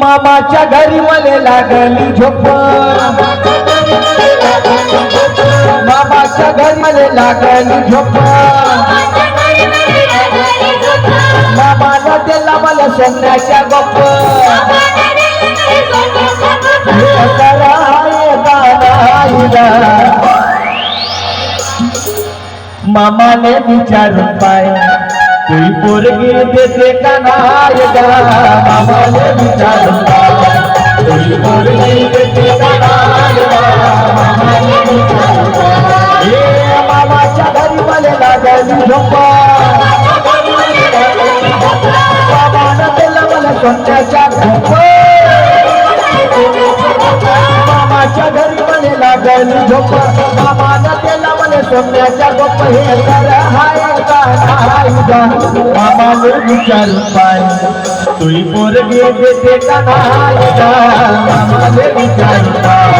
मामाच्या घरी मले लागली झोप. मामाच्या घरी मले लागली झोप. मामाला दिला मला सोन्याच्या गप्प मामाने विचारून पाय तुई पोरगी देते का नाही गा मामाने तुई पोरगी देते का नाही गा मामाने विचारून मामाच्या घरी मला लागली झोप. मामाच्या घरी मला लागली झोपा. दिलं मला सोन्याच्या गप्प हे कर हाय का नाही गा मामाने विचारून पाय तुई पोरगी देते का नाही गा मामाने विचारून पाय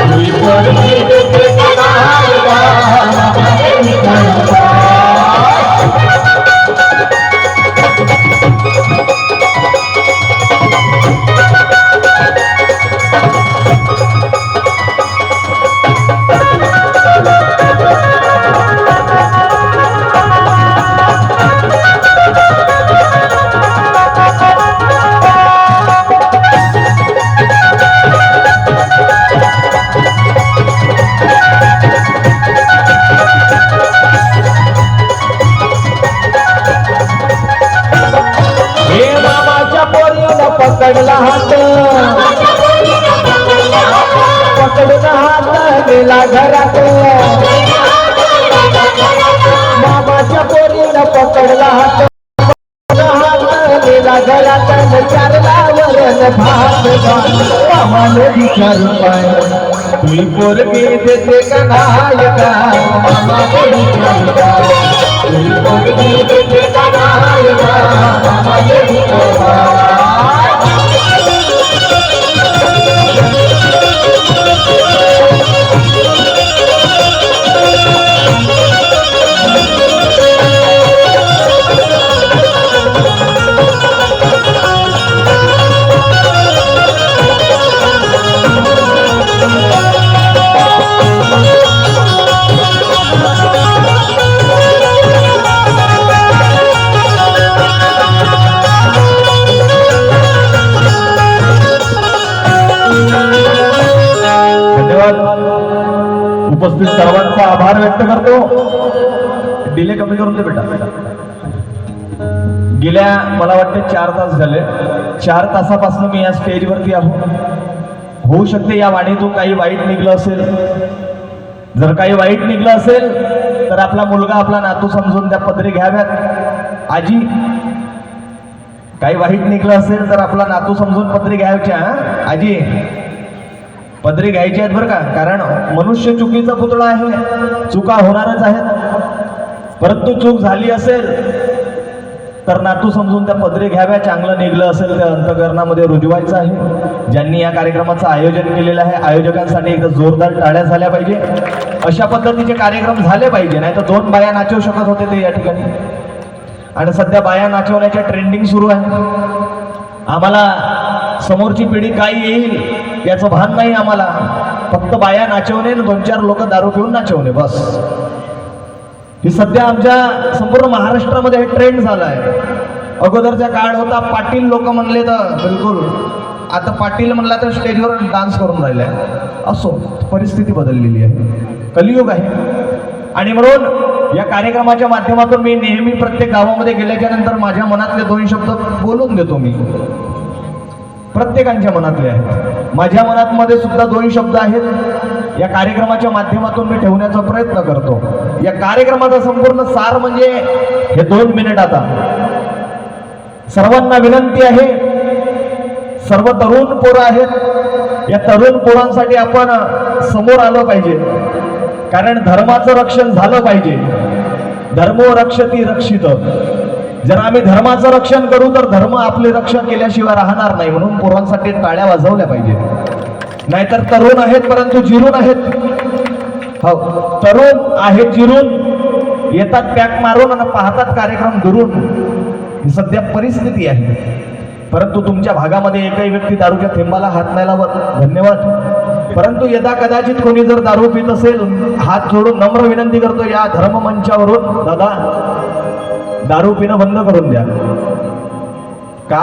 तुई पोरगी देते का नाही गा मामाने विचारून पाय माकडचा हात गेला घरात मामाच्या पोरीनं पकडला हात. पकडून गेला घरात विचारला वरण भात मामाने पाय पोरगी देते का नाही का मामाने पाय पोरगी देते का नाही का मामाने पाय उपस्थित सर्वांचा आभार व्यक्त करतो. डिले कमी करून दे बेटा. गेल्या मला वाटते चार तास झाले. चार तासापासून मी या स्टेजवरती आहो. होऊ शकते या वाणीतून काही वाईट निघलं असेल. जर काही वाईट निघलं असेल तर आपला मुलगा आपला नातू समजून त्या पदरी घ्याव्यात. आजी काही वाईट निघलं असेल तर आपला नातू समजून पदरी घ्यायच्या आजी पदरी घ्यायची आहेत बरं का. कारण मनुष्य चुकीचा पुतळा आहे. चुका होणारच आहेत. परंतु चूक झाली असेल तर नातू समजून त्या पदरी घ्याव्या. चांगलं निघलं असेल त्या अंतकरणामध्ये रुजवायचं आहे. ज्यांनी या कार्यक्रमाचं आयोजन केलेलं आहे आयोजकांसाठी एकदा जोरदार टाळ्या झाल्या पाहिजे. अशा पद्धतीचे कार्यक्रम झाले पाहिजे. नाही तर दोन बाया नाचवू शकत होते ते या ठिकाणी. आणि सध्या बाया नाचवण्याच्या ट्रेंडिंग सुरू आहे. आम्हाला समोरची पिढी काय येईल याचं भान नाही आम्हाला. फक्त बाया नाचवणे आणि दोन चार लोक दारू पिऊन नाचवणे बस. ही सध्या आमच्या संपूर्ण महाराष्ट्रामध्ये हे ट्रेंड झाला आहे. अगोदरचा काळ होता पाटील लोक म्हणले तर बिलकुल. आता पाटील म्हणला तर स्टेजवर डान्स करून राहिलाय असो परिस्थिती बदललेली आहे. कलियुग आहे. आणि म्हणून या कार्यक्रमाच्या माध्यमातून मी नेहमी प्रत्येक गावामध्ये गेल्याच्यानंतर माझ्या मनातले दोन शब्द बोलून देतो मी. प्रत्येकांच्या मनातले आहेत. माझ्या मनात मध्ये सुद्धा दोन शब्द आहेत. या कार्यक्रमाच्या माध्यमातून मी ठेवण्याचा प्रयत्न करतो. या कार्यक्रमाचा संपूर्ण सार म्हणजे हे दोन मिनिट आता. सर्वांना विनंती आहे. सर्व तरुण पोरं आहेत. या तरुण पोरांसाठी आपण समोर आलो पाहिजे. कारण धर्माचं रक्षण झालं पाहिजे. धर्मो रक्षती रक्षित. जर आम्ही धर्माचं रक्षण करू तर धर्म आपले रक्षण केल्याशिवाय राहणार नाही. म्हणून पोरांसाठी टाळ्या वाजवल्या पाहिजे. नाहीतर तरुण आहेत परंतु जिरून आहेत. हो तरुण आहेत जिरून. येतात पॅक मारून आणि पाहतात कार्यक्रम दुरून ही सध्या परिस्थिती आहे. परंतु तुमच्या भागामध्ये एकही व्यक्ती दारूच्या थेंबाला हात नाही लावत. धन्यवाद. परंतु यदा कदाचित कोणी जर दारू पित असेल हात जोडून नम्र विनंती करतो या धर्ममंचावरून दादा दारू पिणं बंद करून द्या. का?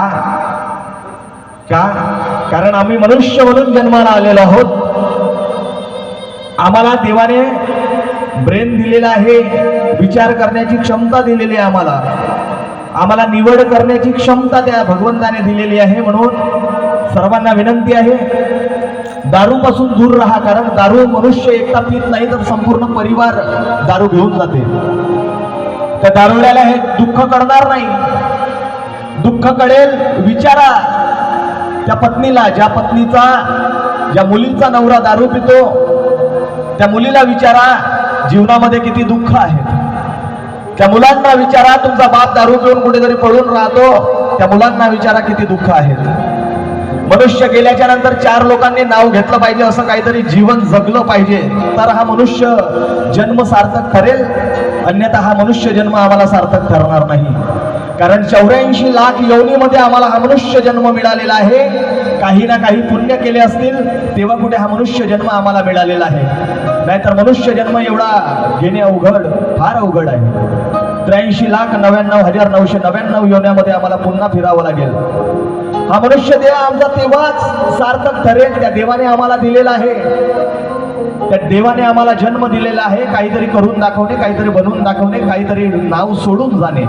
का? कारण आम्ही मनुष्य म्हणून जन्माला आलेलो आहोत. आम्हाला देवाने ब्रेन दिलेला आहे विचार करण्याची क्षमता दिलेली आहे आम्हाला. आम्हाला निवड करण्याची क्षमता त्या भगवंताने दिलेली आहे म्हणून सर्वांना विनंती आहे दारूपासून दूर राहा. कारण दारू मनुष्य एकटा पित नाही तर संपूर्ण परिवार दारू घेऊन जाते. त्या दारुड्याला हे दुःख कळणार नाही. दुःख कळेल विचारा. त्या पत्नीला ज्या पत्नीचा ज्या मुलींचा नवरा दारू पितो त्या मुलीला विचारा जीवनामध्ये किती दुःख आहे. त्या मुलांना विचारा तुमचा बाप दारू पिऊन कुठेतरी पळून राहतो. त्या मुलांना विचारा किती दुःख आहेत मनुष्य गेल्याच्यानंतर चार लोकांनी नाव घेतलं पाहिजे असं काहीतरी जीवन जगलं पाहिजे. तर हा मनुष्य जन्म सार्थक ठरेल अन्यथा हा मनुष्य जन्म आम्हाला सार्थक ठरणार नाही. कारण चौऱ्याऐंशी लाख योनीमध्ये आम्हाला हा मनुष्य जन्म मिळालेला आहे. काही ना काही पुण्य केले असतील तेव्हा कुठे हा मनुष्य जन्म आम्हाला मिळालेला आहे? नाहीतर मनुष्य जन्म एवढा घेणे अवघड फार अवघड आहे. त्र्याऐंशी लाख नव्याण्णव हजार नऊशे नव्याण्णव योन्यामध्ये आम्हाला पुन्हा फिरावं लागेल. हा मनुष्य देह आमचा तेव्हाच सार्थक ठरेल त्या देवाने आम्हाला दिलेला आहे. त्या देवाने आम्हाला जन्म दिलेला आहे. काहीतरी करून दाखवणे काहीतरी बनवून दाखवणे काहीतरी नाव सोडून जाणे.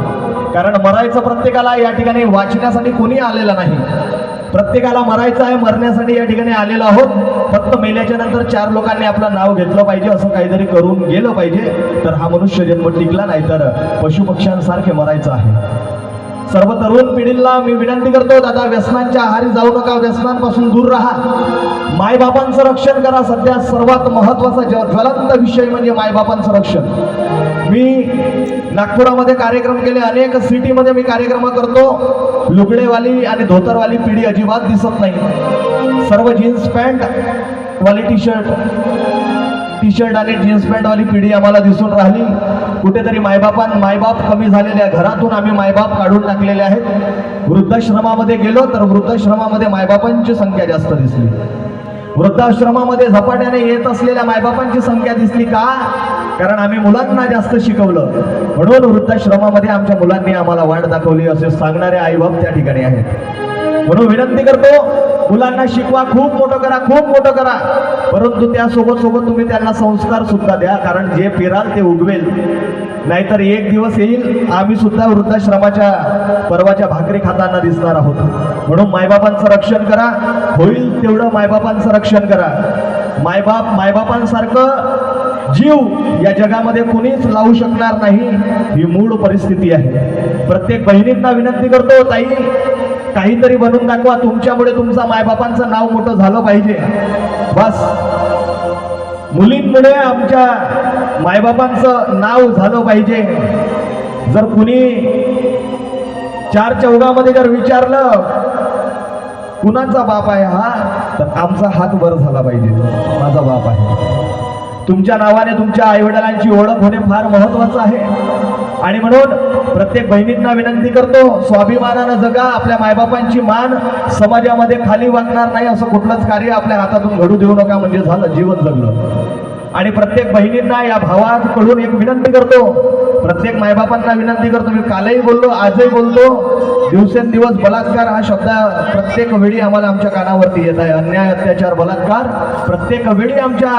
कारण मरायचं प्रत्येकाला या ठिकाणी वाचण्यासाठी कोणी आलेलं नाही. प्रत्येकाला मरायचं आहे मरण्यासाठी या ठिकाणी आलेलो आहोत. फक्त मेल्याच्या नंतर चार लोकांनी आपलं नाव घेतलं पाहिजे असं काहीतरी करून गेलं पाहिजे. तर हा मनुष्य जन्म टिकला नाही तर पशुपक्ष्यांसारखे मरायचं आहे. सर्व तरुण पिढीला मी विनंती करतो दादा व्यसनांच्या आहारी जाऊ नका व्यसनांपासून दूर राहा. मायबापांचं रक्षण करा सध्या सर्वात महत्त्वाचा ज- ज्वलंत विषय म्हणजे मायबापांचं रक्षण. मी नागपुरामध्ये कार्यक्रम केले अनेक सिटीमध्ये मी कार्यक्रम करतो. लुगडेवाली आणि धोतरवाली पिढी अजिबात दिसत नाही. सर्व जीन्स पॅन्ट वाली टी शर्ट टी शर्ट आणि जीन्स पॅन्टवाली पिढी आम्हाला दिसून राहिली. कुठेतरी मायबापां मायबाप कमी झालेले आहे घरातून आम्ही मायबाप काढून टाकलेले आहेत. वृद्धाश्रमामध्ये गेलो तर वृद्धाश्रमामध्ये मायबापांची संख्या जास्त दिसली. वृद्धाश्रमामध्ये झपाट्याने येत असलेल्या मायबापांची संख्या दिसली का? कारण आम्ही मुलांना जास्त शिकवलं. म्हणून वृद्धाश्रमामध्ये आमच्या मुलांनी आम्हाला वाट दाखवली असे सांगणारे आईबाप त्या ठिकाणी आहेत. म्हणून विनंती करतो मुलांना शिकवा खूप मोठं करा खूप मोठं करा. परंतु त्यासोबत सोबत तुम्ही त्यांना संस्कार सुद्धा द्या कारण जे पेराल ते उगवेल. नाहीतर एक दिवस येईल आम्ही सुद्धा वृद्धाश्रमाच्या पर्वाच्या भाकरी खाताना दिसणार आहोत. म्हणून मायबापांचं रक्षण करा. होईल तेवढं मायबापांचं रक्षण करा. मायबाप मायबापांसारखं जीव या जगामध्ये कुणीच लावू शकणार नाही ही मूळ परिस्थिती आहे. प्रत्येक बहिणींना विनंती करतो ताई काहीतरी बनून दाखवा. तुमच्यामुळे तुमचा मायबापांचं नाव मोठं झालं पाहिजे. बस. मुलींमुळे आमच्या मायबापांचं नाव झालं पाहिजे. जर कुणी चार चौघामध्ये जर विचारलं कुणाचा बाप आहे हा? तर आमचा हात वर झाला पाहिजे. माझा बाप आहे. तुमच्या नावाने तुमच्या आईवडिलांची ओळख होणे फार महत्वाचं आहे. आणि म्हणून प्रत्येक बहिणींना विनंती करतो स्वाभिमानानं जगा आपल्या मायबापांची मान समाजामध्ये खाली वागणार नाही असं कुठलंच कार्य आपल्या हातातून घडू देऊ नका म्हणजे झालं जीवन जगलं. आणि प्रत्येक बहिणींना या भावाकडून एक विनंती करतो प्रत्येक मायबापांना विनंती करतो मी कालही बोललो आजही बोलतो दिवसेंदिवस बलात्कार हा शब्द प्रत्येक वेळी आम्हाला आमच्या कानावरती येत आहे. अन्याय अत्याचार बलात्कार प्रत्येक वेळी आमच्या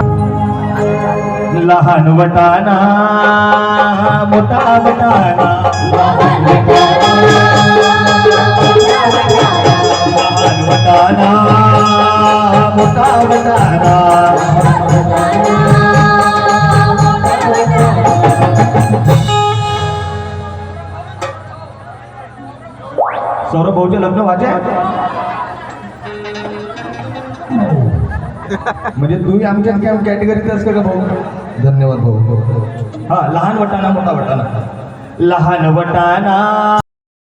लहान वटाना मोठा वटाना लहान वटाना मोठा वटाना सौरभ भाऊचे लग्न व्हायचे म्हणजे तूही आमच्या कॅटेगरीतच का भाऊ. धन्यवाद भाऊ. हो, हो. हा लहान वटाणा मोठा वटाणा. लहान वटाणा.